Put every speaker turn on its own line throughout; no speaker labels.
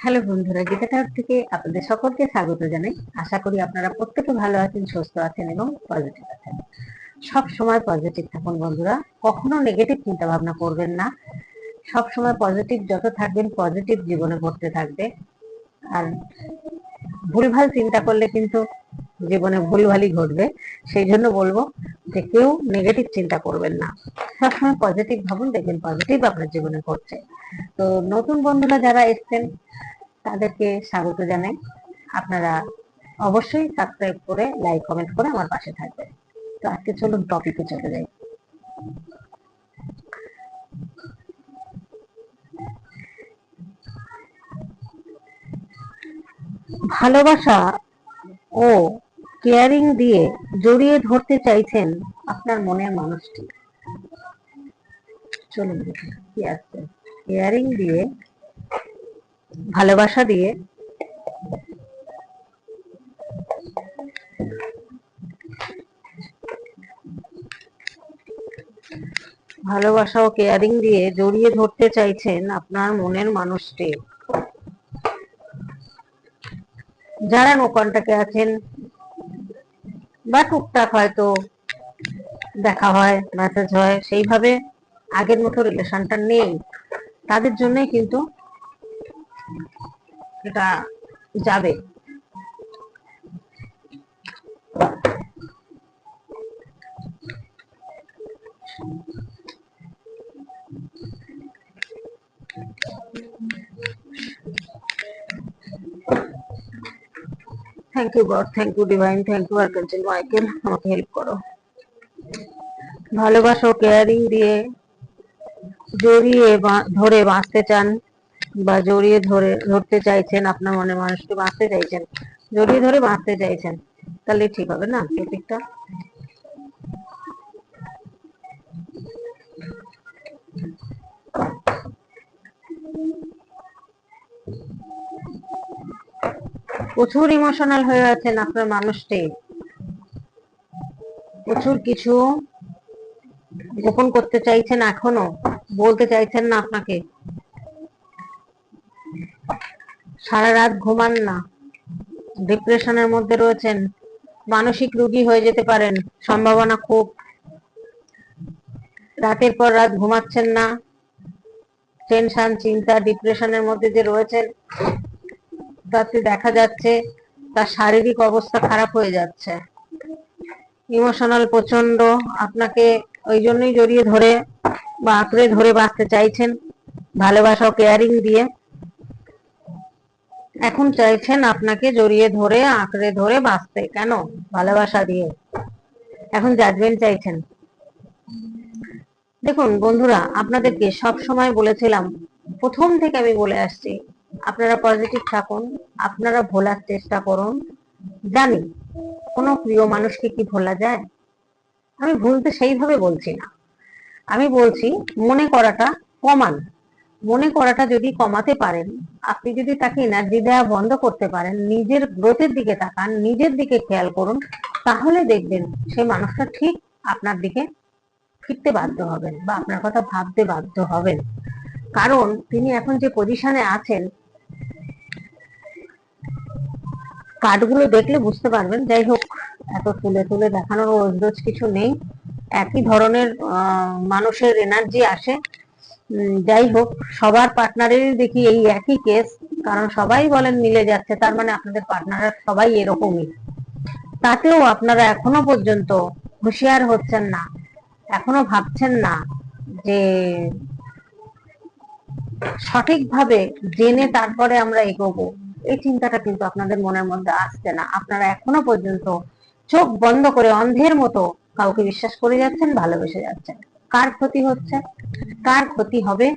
Hello বন্ধুরা, Gita tower থেকে আপনাদের সকলকে স্বাগত জানাই। আশা করি আপনারা প্রত্যেকে ভালো আছেন, সুস্থ আছেন এবং পজিটিভ আছেন। সব সময় পজিটিভ থাকুন বন্ধুরা, কখনো নেগেটিভ চিন্তা ভাবনা করবেন না। সব সময় পজিটিভ যত থাকবেন পজিটিভ জীবনে ঘটতে থাকবে। আর ভুলভাল চিন্তা করলে কিন্তু জীবনে ভুলভালই ঘটবে, সেই জন্য বলব যে কেউ নেগেটিভ চিন্তা করবেন না। সবসময় পজিটিভ ভাবুন, দেখবেন পজিটিভ আপনার জীবনে ঘটছে। তো নতুন বন্ধুরা যারা এসছেন, তাদেরকে স্বাগত জানাই। আপনারা অবশ্যই সাবস্ক্রাইব করে লাইক কমেন্ট করে আমার পাশে থাকবেন। তো আজকে চলুন টপিকে চলে যাই। ভালোবাসা ও কেয়ারিং দিয়ে জড়িয়ে ধরতে চাইছেন আপনার মনের মানুষটি। চলুন কি আসছে কেয়ারিং দিয়ে, ভালোবাসা দিয়ে, ভালোবাসা ও কেয়ারিং দিয়ে জড়িয়ে ধরতে চাইছেন আপনার মনের মানুষটি। যারা নো কন্টাক্টে আছেন বা টুকটাক হয়তো দেখা হয় মেসেজ হয়, সেইভাবে আগের মতো রিলেশনটা নেই। তাদের জন্যই কিন্তু এটা যাবে। Thank you God thank you divine thank you archangel Michael আমাকে হেল্প করো। ভালোবাসা ও কেয়ারিং দিয়ে জড়িয়ে ধরে বাঁচতে চান বা জড়িয়ে ধরে, ধরতে চাইছেন আপনার মনে মানুষকে বাঁচতে চাইছেন, জড়িয়ে ধরে বাঁচতে চাইছেন, তাহলে ঠিক হবে না টপিকটা প্রচুর ইমোশনাল হয়ে আছেন আপনার মানুষটি। প্রচুর কিছু গোপন করতে চাইছেন এখনও, বলতে চাইছেন না আপনাকে। সারা রাত ঘুমান না। ডিপ্রেশনের মধ্যে রয়েছেন। মানসিক রোগী হয়ে যেতে পারেন, সম্ভাবনা খুব। রাতের পর রাত ঘুমাচ্ছেন না। টেনশন চিন্তা ডিপ্রেশনের মধ্যে যে রয়েছেন তাতে দেখা যাচ্ছে তার শারীরিক অবস্থা খারাপ হয়ে যাচ্ছে। ইমোশনাল প্রচণ্ড আপনাকে ওই জন্যই জড়িয়ে ধরে বা আঁকড়ে ধরে বাঁচতে চাইছেন, ভালোবাসা কেয়ারিং দিয়ে। এখন চাইছেন আপনাকে জড়িয়ে ধরে, আঁকড়ে ধরে বাঁচতে, কেন? ভালোবাসা দিয়ে। এখন জাজমেন্ট চাইছেন। দেখুন বন্ধুরা, আপনাদেরকে সব সময় বলেছিলাম, প্রথম থেকে আমি বলে আসছি আপনারা পজিটিভ থাকুন, আপনারা ভোলার চেষ্টা করুন। জানি, কোনো প্রিয় মানুষকে কি ভোলা যায়? আমি ভুলতে সেইভাবে বলছি না। আমি বলছি, মনে করাটা কমান। মনে করাটা যদি কমাতে পারেন, আপনি যদি তাকে এনার্জি দেওয়া বন্ধ করতে পারেন, নিজের গ্রোথের দিকে তাকান, নিজের দিকে খেয়াল করুন, তাহলে দেখবেন সেই মানুষটা ঠিক আপনার দিকে ফিরতে বাধ্য হবেন বা আপনার কথা ভাবতে বাধ্য হবেন। কারণ তিনি এখন যে পজিশনে আছেন কার্ডগুলো দেখলে বুঝতে পারবেন। যাই হোক, এত তুলে তুলে দেখানোর রোজ কিছু নেই। একই ধরনের মানুষের এনার্জি আসে। যাই হোক, সবার পার্টনারেরই দেখি এই একই কেস কারণ সবাই বলেন মিলে যাচ্ছে, তার মানে আপনাদের পার্টনার সবাই এরকমই। তাতেও আপনারা এখনও পর্যন্ত হুঁশিয়ার হচ্ছেন না, এখনও ভাবছেন না যে সঠিকভাবে জেনে তারপরে আমরা এগোবো। এই চিন্তাটা কিন্তু আপনাদের মনের মধ্যে আসছে না। আপনারা এখনও পর্যন্ত চোখ বন্ধ করে অন্ধের মতো কাউকে বিশ্বাস করে যাচ্ছেন, ভালোবেসে যাচ্ছেন। কার ক্ষতি হচ্ছে? কার ক্ষতি হবে?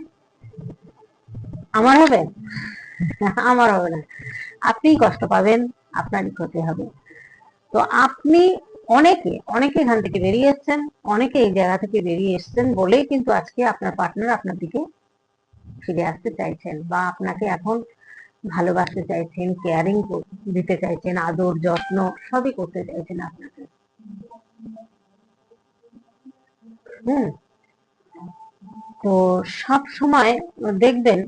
আমার হবে? আমার হবে না। আপনি কষ্ট পাবেন, আপনারই ক্ষতি হবে। তো আপনি অনেকে অনেকে এখান থেকে বেরিয়ে এসছেন, অনেকে এই জায়গা থেকে বেরিয়ে এসছেন বলেই কিন্তু আজকে আপনার পার্টনার আপনার দিকে ফিরে আসতে চাইছেন বা আপনাকে এখন ভালোবাসতে চাইছেন কেয়ারিং দিতে চাইছেন, আদর, যত্ন সবই করতে চাইছেন আপনাকে। হুম। তো সব সময় দেখবেন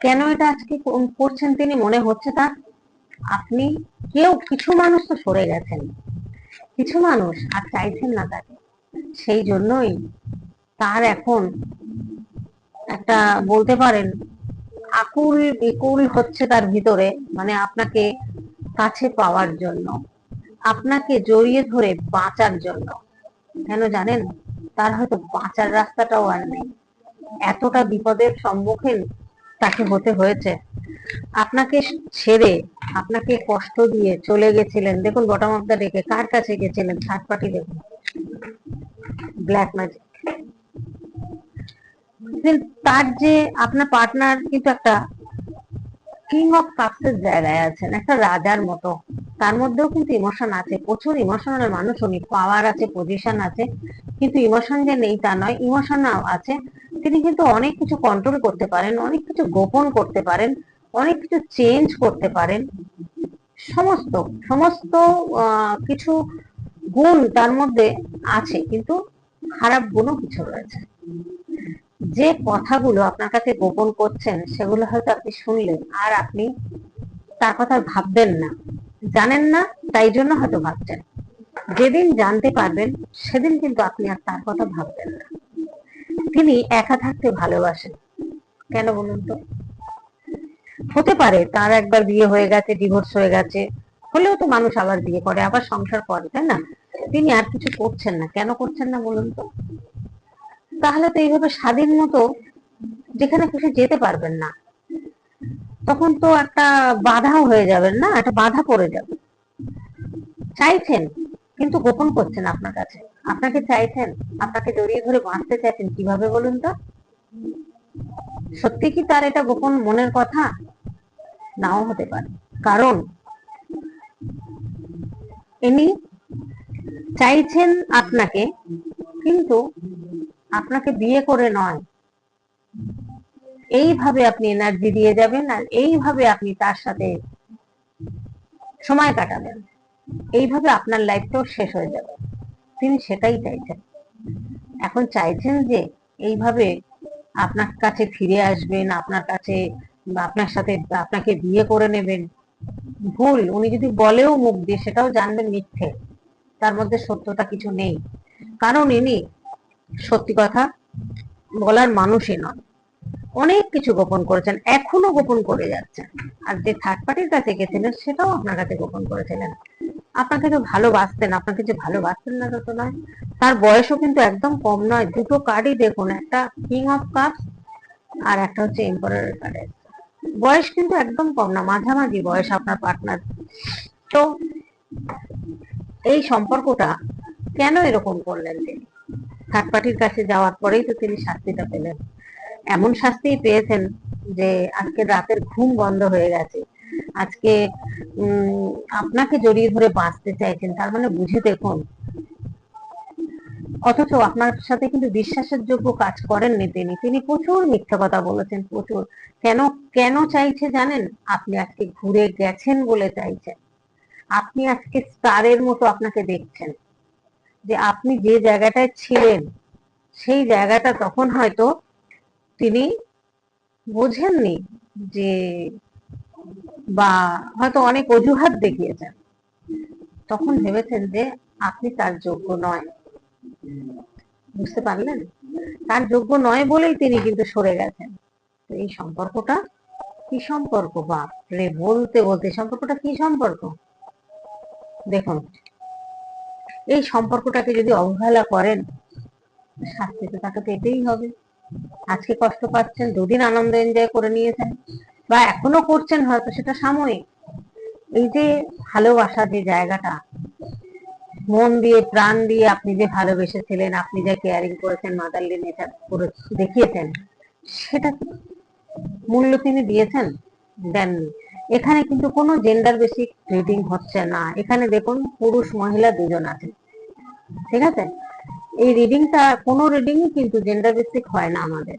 কেন এটা আজকে করছেন তিনি মনে হচ্ছে তার আপনি কেউ, কিছু মানুষ তো সরে গেছেন। কিছু মানুষ আর চাইছেন না তাকে। সেই জন্যই তার এখন একটা বলতে পারেন আকুল বিকুল হচ্ছে তার ভিতরে মানে আপনাকে কাছে পাওয়ার জন্য, আপনাকে জড়িয়ে ধরে বাঁচার জন্য। কেন জানেন? তার হয়তো বাঁচার রাস্তাটাও আর নেই। এতটা বিপদের সম্মুখীন তাকে হতে হয়েছে। আপনাকে ছেড়ে, আপনাকে কষ্ট দিয়ে চলে গেছিলেন। দেখুন বটম অফ ডেকে কার কাছে গেছিলেন? থার্ড পার্টি দেখুন। ব্ল্যাক ম্যাজিক তার যে আপনার পার্টনার কিন্তু একটা কিং অফ কাপসের জায়গায় আছেন, একটা রাজার মতো। তার মধ্যেও কিন্তু ইমোশন আছে, প্রচুর ইমোশনাল মানুষ, উনি পাওয়ার আছে পজিশন আছে, কিন্তু ইমোশন যে নেই তা নয় ইমোশন আছে। তিনি কিন্তু অনেক কিছু কন্ট্রোল করতে পারেন, অনেক কিছু গোপন করতে পারেন, অনেক কিছু চেঞ্জ করতে পারেন। সমস্ত সমস্ত কিছু গুণ তার মধ্যে আছে, কিন্তু খারাপ গুণও কিছু রয়েছে। যে কথাগুলো আপনার কাছে গোপন করছেন, সেগুলো হয়তো আপনি শুনলেন আর আপনি তার কথা ভাববেন না। জানেন না, তাই জন্য হয়তো ভাবছেন। যেদিন জানতে পারবেন, সেদিন কিন্তু আপনি আর তার কথা ভাববেন না। তিনি একা থাকতে ভালোবাসেন। কেন বলুন তো? হতে পারে তার একবার বিয়ে হয়ে গেছে ডিভোর্স হয়ে গেছে। হলেও তো মানুষ আবার বিয়ে করে, আবার সংসার করে, তাই না? তিনি আর কিছু করছেন না। কেন করছেন না বলুন তো? তাহলে তো এইভাবে স্বাধীন মতো যেখানে খুশি যেতে পারবেন না। তখন তো একটা বাধাও হয়ে যাবেন না, একটা বাধা পড়ে যাবে। চাইছেন, কিন্তু গোপন করছেন আপনার কাছে। আপনাকে চাইছেন, আপনাকে জড়িয়ে ধরে বাঁচতে চাইছেন কীভাবে বলুন তো? সত্যি কি তার এটা গোপন মনের কথা? নাও হতে পারে। কারণ ইনি চাইছেন আপনাকে, কিন্তু আপনাকে বিয়ে করে নয়। এইভাবে আপনি এনার্জি দিয়ে যাবেন আর এইভাবে আপনি তার সাথে সময় কাটাবেন। এইভাবে আপনার লাইফটাও শেষ হয়ে যাবে। তিনি সেটাই চাইছেন। এখন চাইছেন যে এইভাবে আপনার কাছে ফিরে আসবেন, আপনার কাছে আপনার সাথে আপনাকে বিয়ে করে নেবেন। ভুল, উনি যদি বলেও মুখ দিয়ে সেটাও জানবেন মিথ্যে। তার মধ্যে সত্যতা কিছু নেই। কারণ ইনি সত্যি কথা, বলার মানুষই নন। অনেক কিছু গোপন করেছেন, এখনও গোপন করে যাচ্ছেন। আর যে থার্ড পার্টির কাছে গেছিলেন, সেটাও আপনার কাছে গোপন করেছিলেন। আপনাকে তো ভালোবাসতেন, আপনাকে যে ভালোবাসতেন না তত নয়। তার বয়সও কিন্তু একদম কম নয়। দুটো কার্ডই দেখুন, একটা কিং অফ কাপস আর একটা হচ্ছে এম্পারার কার্ডের বয়স কিন্তু একদম কম না, মাঝামাঝি বয়স আপনার পার্টনার তো এই সম্পর্কটা কেন এরকম করলেন তিনি? থার্ড কাছে যাওয়ার পরেই তো তিনি শাস্তিটা পেলেন। এমন শাস্তি পেয়েছেন যে আজকে রাতের ঘুম বন্ধ হয়ে গেছে। আজকে আপনাকে জড়িয়ে ধরে বাঁচতে চাইছেন, তার মানে বুঝে দেখুন। অথচ আপনার সাথে কিন্তু বিশ্বাসের যোগ্য কাজ করেননি তিনি। তিনি প্রচুর মিথ্যা কথা বলেছেন, প্রচুর। কেন কেন চাইছে জানেন? আপনি আজকে ঘুরে গেছেন বলে চাইছেন। আপনি আজকে স্টারের মতো আপনাকে দেখছেন। যে আপনি যে জায়গাটায় ছিলেন, সেই জায়গাটা তখন হয়তো তিনি বোঝেননি যে বা হয়তো অনেক অজুহাত দেখিয়েছেন। তখন ভেবেছেন যে আপনি তার যোগ্য নয়। বুঝতে পারলেন? তার যোগ্য নয় বলেই তিনি কিন্তু সরে গেছেন। তো এই সম্পর্কটা কি সম্পর্ক? বাপ রে বলতে বলতে সম্পর্কটা কি সম্পর্ক? দেখুন এই সম্পর্কটাকে যদি অবহেলা করেন শাস্তি তো তাকে পেতেই হবে। আজকে কষ্ট পাচ্ছেন, দুদিন আনন্দ এনজয় করে নিয়েছেন, বা এখনও করছেন হয়তো, সেটা সাময়িক। এই যে ভালোবাসা যে জায়গাটা, মন দিয়ে, প্রাণ দিয়ে আপনি যে ভালোবেসেছিলেন, আপনি যে কেয়ারিং করেছেন মাদারলি নেচার করে দেখিয়েছেন, সেটা মূল্য তিনি দিয়েছেন, দেননি। এখানে কিন্তু কোনো জেন্ডার বেসিক রিডিং হচ্ছে না। এখানে দেখুন, পুরুষ, মহিলা দুজন আছে ঠিক আছে? এই রিডিংটা কোনো রিডিংই কিন্তু জেন্ডার বেসিক হয় না আমাদের।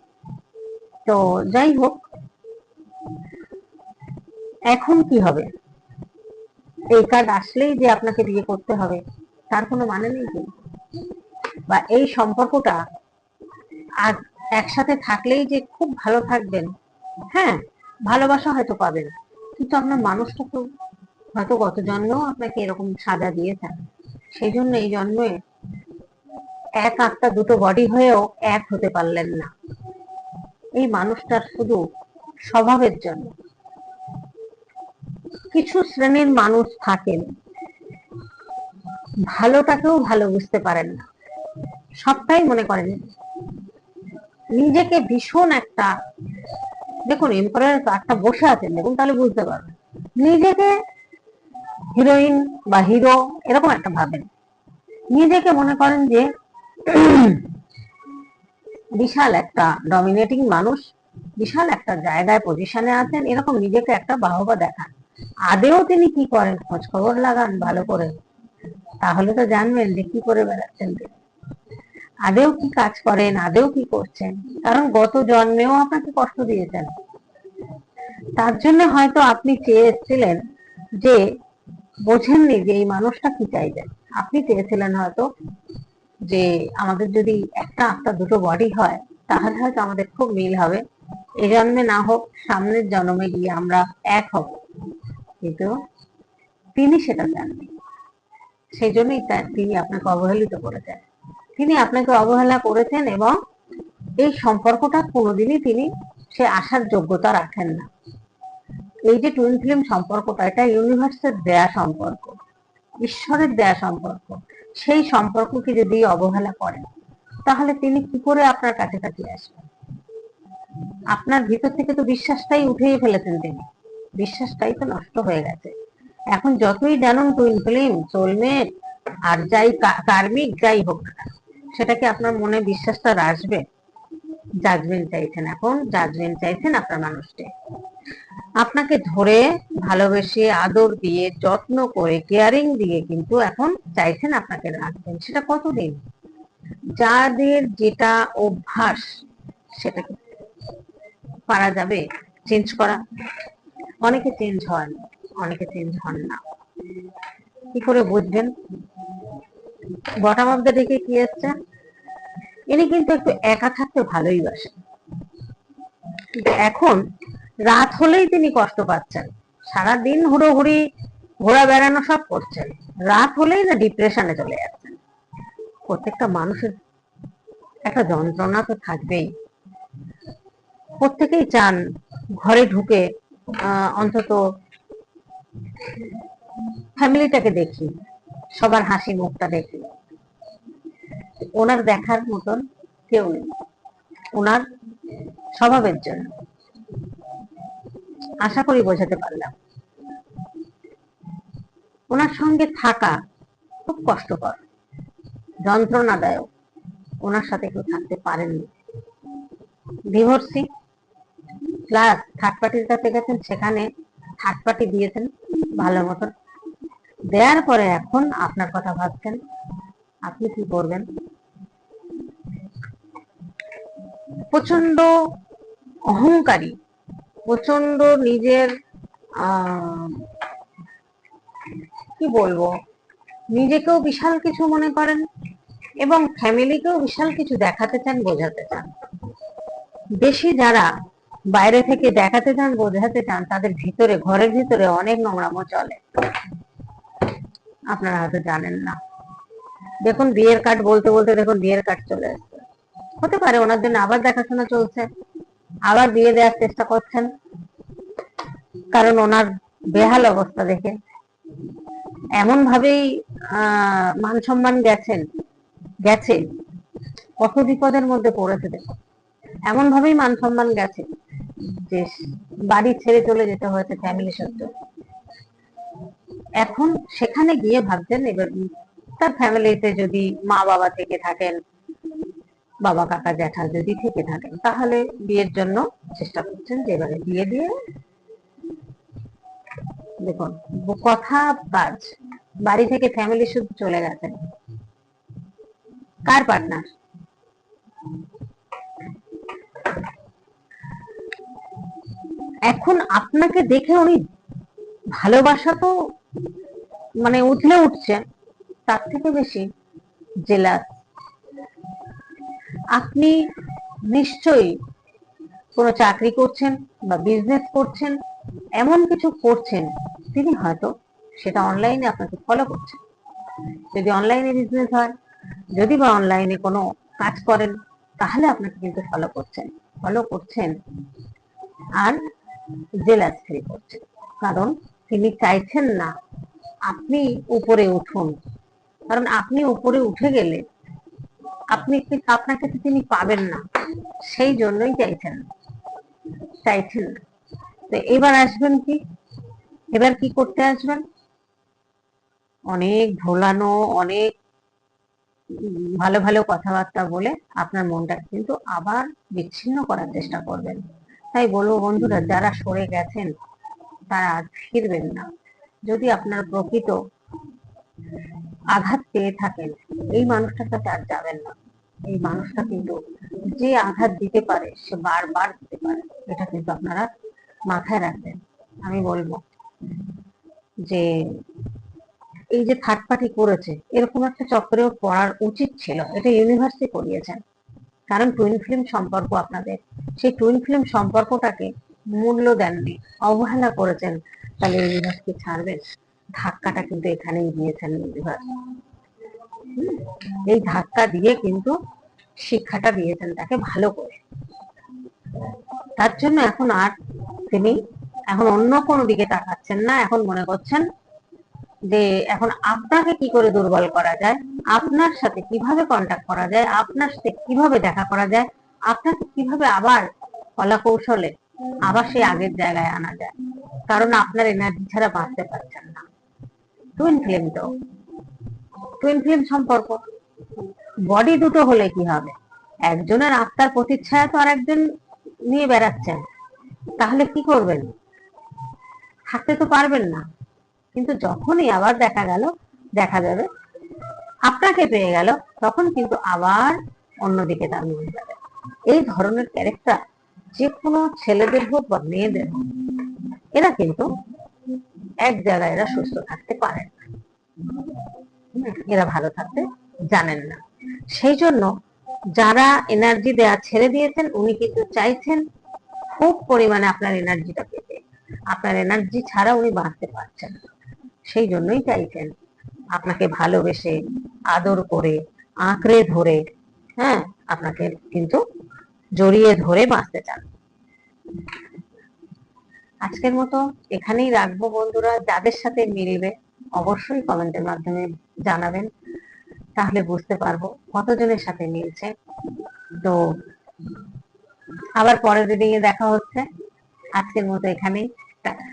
তো যাই হোক, এখন কি হবে? এই কার্ড আসলেই যে আপনাকে বিয়ে করতে হবে, তার কোনো মানে নেই কিন্তু বা এই সম্পর্কটা আর একসাথে থাকলেই যে খুব ভালো থাকবেন হ্যাঁ? ভালোবাসা হয়তো পাবেন। কিন্তু আপনার মানুষটা তো হয়তো গত জন্মেও আপনাকে এরকম সাজা দিয়েছেন সেই জন্য এই জন্মে এক আত্মা দুটো বডি হয়েও এক হতে পারলেন না। এই মানুষটার শুধু স্বভাবের জন্য। কিছু শ্রেণির মানুষ থাকেন। ভালোটাকেও ভালো বুঝতে পারেন না। সবটাই মনে করেন, নিজেকে ভীষণ একটা দেখুন এম্পায়ার কার্ডটা বসে আছেন, দেখুন তাহলে বুঝতে পারবেন। নিজেকে হিরোইন বা হিরো এরকম একটা ভাবেন। নিজেকে মনে করেন যে বিশাল একটা ডমিনেটিং মানুষ, বিশাল একটা জায়গায় পজিশনে আছেন, এরকম নিজেকে একটা বাহবা দেখান। আদেও তিনি কি করেন? খোঁজ খবর লাগান, ভালো করে। তাহলে তো জানবেন যে কি করে বেড়াচ্ছেন তিনি। আদেও কি কাজ করেন, আদেও কি করছেন? কারণ গত জন্মেও আপনাকে কষ্ট দিয়েছেন। তার জন্য হয়তো আপনি চেয়ে এসেছিলেন যে বোঝেননি যে এই মানুষটা কি চাইবেন আপনি চেয়েছিলেন হয়তো যে আমাদের যদি একটা আত্মা দুটো বডি হয়, তাহলে হয়তো আমাদের খুব মিল হবে। এ জন্মে না হোক, সামনের জন্মে গিয়ে আমরা এক হব। কিন্তু তিনি সেটা জাননি সেই জন্যই তিনি আপনাকে অবহেলিত করেছেন। তিনি আপনাকে অবহেলা করেছেন এবং এই সম্পর্কটা কোনোদিনই তিনি সে আসার যোগ্যতা রাখেন না। এই যে টুইন ফিল্ম সম্পর্কটা, এটা ইউনিভার্সের দেয়া সম্পর্ক, ঈশ্বরের দেয়া সম্পর্ক, সেই সম্পর্ককে যদি অবহেলা করেন, তাহলে তিনি কি করে আপনার কাছাকাছি আসবেন? আপনার ভিতর থেকে তো বিশ্বাসটাই উঠিয়ে ফেলেছেন তিনি। বিশ্বাসটাই তো নষ্ট হয়ে গেছে। এখন যতই জানুন টুইন ফিল্ম সোলমেট আর যাই কার্মিক, যাই হোক না সেটা কি আপনার মনে বিশ্বাসটা আসবে? জাজমেন্ট চাইছেন এখন জাজমেন্ট চাইছেন আপনার মানুষটি। আপনাকে ধরে, ভালোবেসে, আদর দিয়ে, যত্ন করে কেয়ারিং দিয়ে কিন্তু এখন চাইছেন আপনাকে রাখবেন। সেটা কতদিন? যাদের যেটা অভ্যাস সেটাকে পারা যাবে? চেঞ্জ করা? অনেকে চেঞ্জ হন, অনেকে চেঞ্জ হন না। কি করে বুঝবেন? বটম অফ দ্য ডেকে কি এসছে? ইনি কিন্তু একটু একা থাকতে ভালোই বাসেন। কিন্তু এখন রাত হলেই তিনি কষ্ট পাচ্ছেন। সারাদিন হুড়োহুড়ি ঘোরা বেড়ানো সব করছেন। রাত হলেই না ডিপ্রেশনে চলে যাচ্ছেন। প্রত্যেকটা মানুষের একটা যন্ত্রণা তো থাকবেই। প্রত্যেকেই চান ঘরে ঢুকে অন্তত ফ্যামিলিটাকে দেখি। সবার হাসি মুখটা দেখি ওনার দেখার মতন কেউ নেই। ওনার স্বভাবের জন্য। আশা করি বোঝাতে পারলাম। ওনার সঙ্গে থাকা খুব কষ্টকর, যন্ত্রণাদায়ক। ওনার সাথে কেউ থাকতে পারেননি। ডিভোর্সি, প্লাস থার্ড পার্টির কাছে গেছেন, সেখানে থার্ড পার্টি দিয়েছেন ভালো মতন। দেওয়ার পরে এখন আপনার কথা ভাবছেন, আপনি কি করবেন? প্রচণ্ড অহংকারী প্রচণ্ড নিজের কি বলব, নিজেকেও বিশাল কিছু মনে করেন এবং ফ্যামিলিকেও বিশাল কিছু দেখাতে চান, বোঝাতে চান। বেশি যারা বাইরে থেকে দেখাতে চান, বোঝাতে চান, তাদের ভিতরে, ঘরের ভিতরে অনেক নোংরামো চলে। আপনারা হয়তো জানেন না। দেখুন, বিয়ের কার্ড বলতে বলতে দেখুন, বিয়ের কার্ড চলে আসছে। হতে পারে ওনার জন্য আবার দেখাশোনা চলছে, আবার বিয়ে দেওয়ার চেষ্টা করছেন। কারণ ওনার বেহাল অবস্থা দেখে। এমন ভাবেই মান সম্মান গেছেন, গেছে। কত বিপদের মধ্যে পড়েছে দেখো এমন ভাবেই মান সম্মান গেছে যে বাড়ি ছেড়ে চলে যেতে হয়েছে ফ্যামিলি সত্য এখন সেখানে গিয়ে ভাবছেন এবার তার ফ্যামিলিতে যদি মা বাবা থেকে থাকেন, বাবা কাকা জ্যাঠা যদি থেকে থাকেন, তাহলে বিয়ের জন্য চেষ্টা করছেন যে এবারে বিয়ে দিয়ে দেখুন, কথা কাজ বাড়ি থেকে ফ্যামিলি শুধু চলে গেছেন। কার পার্টনার এখন আপনাকে দেখে উনি ভালোবাসা তো মানে উঠলে উঠছে। তার থেকে বেশি জেলাস আপনি নিশ্চয়ই কোনো চাকরি করছেন বা বিজনেস করছেন, এমন কিছু করছেন, তিনি হয়তো সেটা অনলাইনে আপনাকে ফলো করছেন। যদি অনলাইনে বিজনেস হয়, যদি বা অনলাইনে কোনো কাজ করেন, তাহলে আপনাকে কিন্তু ফলো করছেন ফলো করছেন। আর জেলাস ফিল করছেন। কারণ তিনি চাইছেন না আপনি উপরে উঠুন। কারণ আপনি উপরে উঠে গেলে আপনি আপনাকে তো তিনি পাবেন না। সেই জন্যই চাইছেন। চাইছেন তো এবার আসবেন কি? এবার কি করতে আসবেন? অনেক ভোলানো অনেক ভালো ভালো কথাবার্তা বলে আপনার মনটা কিন্তু আবার বিচ্ছিন্ন করার চেষ্টা করবেন। তাই বলব বন্ধুরা, যারা সরে গেছেন, তারা আর ফিরবেন না। যদি আপনার প্রকৃত আঘাত পেয়ে থাকেন, এই মানুষটার কাছে আর যাবেন না। এই মানুষটা কিন্তু যে আঘাত দিতে পারে, সে বারবার দিতে পারে। এটা কিন্তু আপনারা মাথায় রাখবেন। আমি বলব যে এই যে থার্ড পার্টি করেছে, এরকম একটা চক্রেও পড়ার উচিত ছিল। এটা ইউনিভার্সিটি করিয়েছেন। কারণ টুইন ফিল্ম সম্পর্ক আপনাদের। সেই টুইন ফিল্ম সম্পর্কটাকে মূল্য দেননি। অবহেলা করেছেন তাহলে ইউনিভার্সিটি ছাড়বেন। ধাক্কাটা কিন্তু এখানেই দিয়েছেন ইউনিভার্স এই ধাক্কা দিয়ে কিন্তু শিক্ষাটা দিয়েছেন তাকে ভালো করে। তার জন্য এখন আর তিনি এখন অন্য কোনো দিকে তাকাচ্ছেন না। এখন মনে করছেন যে এখন আপনাকে কি করে দুর্বল করা যায়? আপনার সাথে কীভাবে কন্ট্যাক্ট করা যায়? আপনার সাথে কীভাবে দেখা করা যায়? আপনাকে কীভাবে আবার কলা কৌশলে আবার সেই আগের জায়গায় আনা যায়। কারণ আপনার এনার্জি ছাড়া বাঁচতে পারছেন না। টুইন ফ্লেম তো। টুইন ফ্লেম সম্পর্ক। বডি দুটো হলে কি হবে? একজনের আত্মার প্রতিচ্ছায়া তো আর একজন নিয়ে বেড়াচ্ছেন। তাহলে কি করবেন? থাকতে তো পারবেন না। কিন্তু যখনই আবার দেখা গেল, দেখা যাবে, আপনাকে পেয়ে গেল, তখন কিন্তু আবার অন্যদিকে নিয়ে যাবে। এই ধরনের ক্যারেক্টার যে কোনো ছেলেদের হোক বা মেয়েদের হোক, এরা কিন্তু এক জায়গায় এরা সুস্থ থাকতে পারে না। এরা ভালো থাকতে জানেন না। সেই জন্য যারা এনার্জি দেওয়া ছেড়ে দিয়েছেন, উনি কিন্তু চাইছেন খুব পরিমাণে আপনার এনার্জিটা পেতে আপনার এনার্জি ছাড়া উনি বাঁচতে পারছেন সেই জন্যই চাইছেন আপনাকে ভালোবেসে, আদর করে, আঁকড়ে ধরে হ্যাঁ আপনাকে কিন্তু জড়িয়ে ধরে বাঁচতে চান। আজকের মতো এখানেই রাখব বন্ধুরা। যাদের সাথে মিলবে অবশ্যই কমেন্টের মাধ্যমে জানাবেন। তাহলে বুঝতে পারব কতজনের সাথে মিলছে। তো আবার পরের রিডিং দেখা হচ্ছে। আজকের মতো এখানেই। টাটা